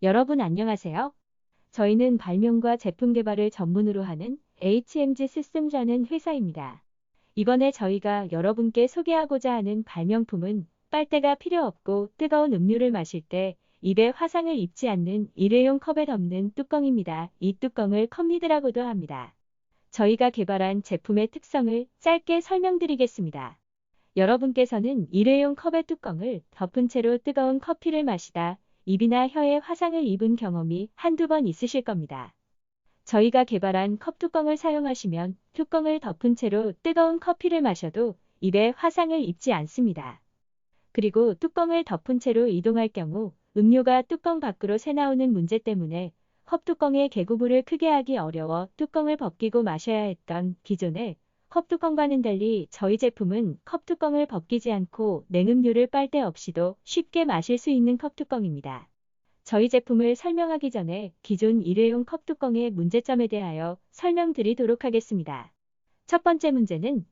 여러분 안녕하세요. 저희는 발명과 제품 개발을 전문으로 하는 HMG 시스템이라는 회사입니다. 이번에 저희가 여러분께 소개하고자 하는 발명품은 빨대가 필요 없고 뜨거운 음료를 마실 때 입에 화상을 입지 않는 일회용 컵에 덮는 뚜껑입니다. 이 뚜껑을 컵리드라고도 합니다. 저희가 개발한 제품의 특성을 짧게 설명드리겠습니다. 여러분께서는 일회용 컵의 뚜껑을 덮은 채로 뜨거운 커피를 마시다 입이나 혀에 화상을 입은 경험이 한두 번 있으실 겁니다. 저희가 개발한 컵 뚜껑을 사용하시면 뚜껑을 덮은 채로 뜨거운 커피를 마셔도 입에 화상을 입지 않습니다. 그리고 뚜껑을 덮은 채로 이동할 경우 음료가 뚜껑 밖으로 새나오는 문제 때문에 컵 뚜껑의 개구부를 크게 하기 어려워 뚜껑을 벗기고 마셔야 했던 기존의 컵 뚜껑과는 달리 저희 제품은 컵 뚜껑을 벗기지 않고 냉음료를 빨대 없이도 쉽게 마실 수 있는 컵 뚜껑입니다. 저희 제품을 설명하기 전에 기존 일회용 컵 뚜껑의 문제점에 대하여 설명드리도록 하겠습니다. 첫 번째 문제는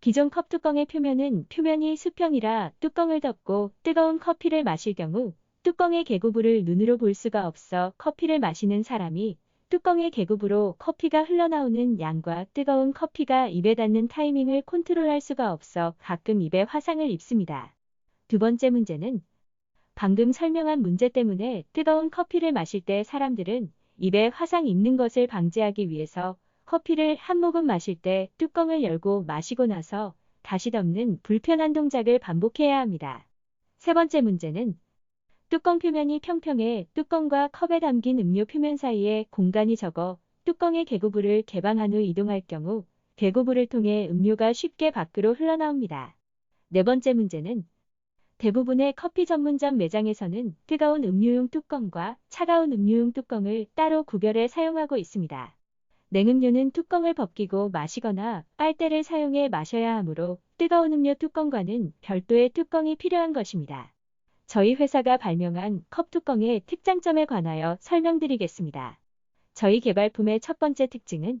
기존 컵 뚜껑의 표면은 표면이 수평이라 뚜껑을 덮고 뜨거운 커피를 마실 경우 뚜껑의 개구부를 눈으로 볼 수가 없어 커피를 마시는 사람이 뚜껑의 개구부로 커피가 흘러나오는 양과 뜨거운 커피가 입에 닿는 타이밍을 컨트롤할 수가 없어 가끔 입에 화상을 입습니다. 두 번째 문제는 방금 설명한 문제 때문에 뜨거운 커피를 마실 때 사람들은 입에 화상 입는 것을 방지하기 위해서 커피를 한 모금 마실 때 뚜껑을 열고 마시고 나서 다시 덮는 불편한 동작을 반복해야 합니다. 세 번째 문제는 뚜껑 표면이 평평해 뚜껑과 컵에 담긴 음료 표면 사이에 공간이 적어 뚜껑의 개구부를 개방한 후 이동할 경우 개구부를 통해 음료가 쉽게 밖으로 흘러나옵니다. 네 번째 문제는 대부분의 커피 전문점 매장에서는 뜨거운 음료용 뚜껑과 차가운 음료용 뚜껑을 따로 구별해 사용하고 있습니다. 냉음료는 뚜껑을 벗기고 마시거나 빨대를 사용해 마셔야 하므로 뜨거운 음료 뚜껑과는 별도의 뚜껑이 필요한 것입니다. 저희 회사가 발명한 컵 뚜껑의 특장점에 관하여 설명드리겠습니다. 저희 개발품의 첫 번째 특징은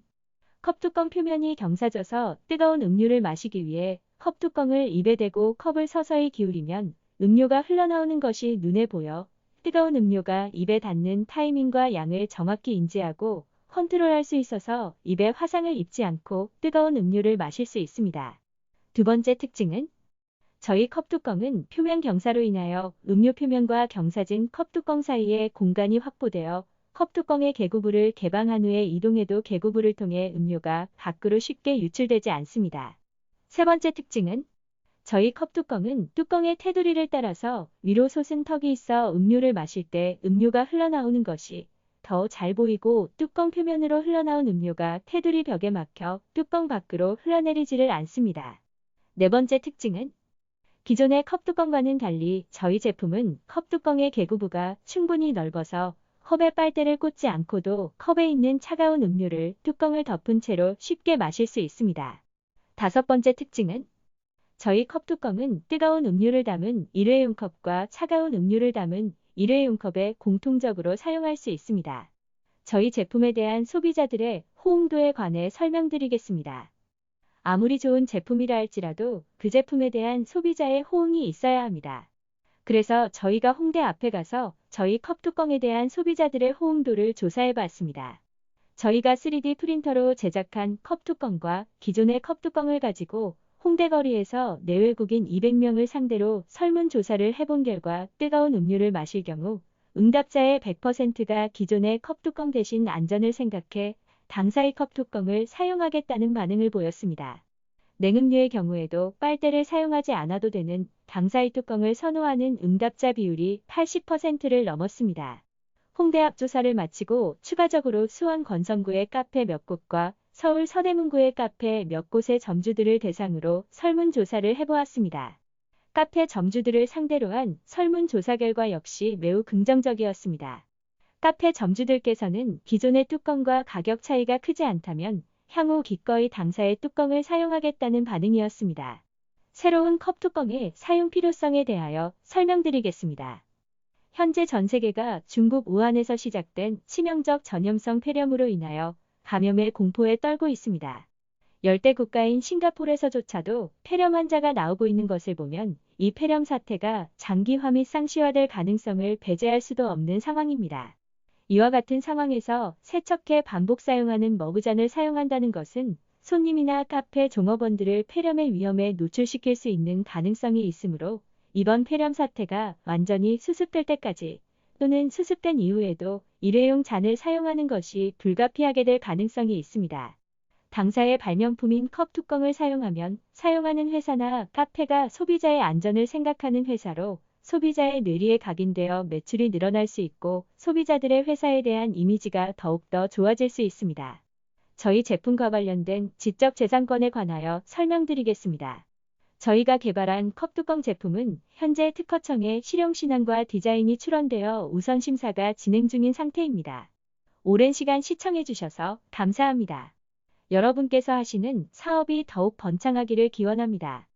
컵 뚜껑 표면이 경사져서 뜨거운 음료를 마시기 위해 컵 뚜껑을 입에 대고 컵을 서서히 기울이면 음료가 흘러나오는 것이 눈에 보여 뜨거운 음료가 입에 닿는 타이밍과 양을 정확히 인지하고 컨트롤할 수 있어서 입에 화상을 입지 않고 뜨거운 음료를 마실 수 있습니다. 두 번째 특징은 저희 컵뚜껑은 표면 경사로 인하여 음료 표면과 경사진 컵뚜껑 사이에 공간이 확보되어 컵뚜껑의 개구부를 개방한 후에 이동해도 개구부를 통해 음료가 밖으로 쉽게 유출되지 않습니다. 세 번째 특징은 저희 컵뚜껑은 뚜껑의 테두리를 따라서 위로 솟은 턱이 있어 음료를 마실 때 음료가 흘러나오는 것이 더 잘 보이고 뚜껑 표면으로 흘러나온 음료가 테두리 벽에 막혀 뚜껑 밖으로 흘러내리지를 않습니다. 네 번째 특징은 기존의 컵뚜껑과는 달리 저희 제품은 컵뚜껑의 개구부가 충분히 넓어서 컵에 빨대를 꽂지 않고도 컵에 있는 차가운 음료를 뚜껑을 덮은 채로 쉽게 마실 수 있습니다. 다섯 번째 특징은 저희 컵뚜껑은 뜨거운 음료를 담은 일회용 컵과 차가운 음료를 담은 일회용 컵에 공통적으로 사용할 수 있습니다. 저희 제품에 대한 소비자들의 호응도에 관해 설명드리겠습니다. 아무리 좋은 제품이라 할지라도 그 제품에 대한 소비자의 호응이 있어야 합니다. 그래서 저희가 홍대 앞에 가서 저희 컵 뚜껑에 대한 소비자들의 호응도를 조사해 봤습니다. 저희가 3D 프린터로 제작한 컵 뚜껑과 기존의 컵 뚜껑을 가지고 홍대 거리에서 내외국인 200명을 상대로 설문조사를 해본 결과 뜨거운 음료를 마실 경우 응답자의 100%가 기존의 컵 뚜껑 대신 안전을 생각해 당사의 컵 뚜껑을 사용하겠다는 반응을 보였습니다. 냉음료의 경우에도 빨대를 사용하지 않아도 되는 당사의 뚜껑을 선호하는 응답자 비율이 80%를 넘었습니다. 홍대 앞 조사를 마치고 추가적으로 수원 건성구의 카페 몇 곳과 서울 서대문구의 카페 몇 곳의 점주들을 대상으로 설문조사를 해보았습니다. 카페 점주들을 상대로 한 설문조사 결과 역시 매우 긍정적이었습니다. 카페 점주들께서는 기존의 뚜껑과 가격 차이가 크지 않다면 향후 기꺼이 당사의 뚜껑을 사용하겠다는 반응이었습니다. 새로운 컵 뚜껑의 사용 필요성에 대하여 설명드리겠습니다. 현재 전 세계가 중국 우한에서 시작된 치명적 전염성 폐렴으로 인하여 감염의 공포에 떨고 있습니다. 열대 국가인 싱가폴에서조차도 폐렴 환자가 나오고 있는 것을 보면 이 폐렴 사태가 장기화 및 상시화될 가능성을 배제할 수도 없는 상황입니다. 이와 같은 상황에서 세척해 반복 사용하는 머그잔을 사용한다는 것은 손님이나 카페 종업원들을 폐렴의 위험에 노출시킬 수 있는 가능성이 있으므로 이번 폐렴 사태가 완전히 수습될 때까지 또는 수습된 이후에도 일회용 잔을 사용하는 것이 불가피하게 될 가능성이 있습니다. 당사의 발명품인 컵 뚜껑을 사용하면 사용하는 회사나 카페가 소비자의 안전을 생각하는 회사로 소비자의 뇌리에 각인되어 매출이 늘어날 수 있고 소비자들의 회사에 대한 이미지가 더욱더 좋아질 수 있습니다. 저희 제품과 관련된 지적 재산권에 관하여 설명드리겠습니다. 저희가 개발한 컵뚜껑 제품은 현재 특허청에 실용신안과 디자인이 출원되어 우선 심사가 진행 중인 상태입니다. 오랜 시간 시청해주셔서 감사합니다. 여러분께서 하시는 사업이 더욱 번창하기를 기원합니다.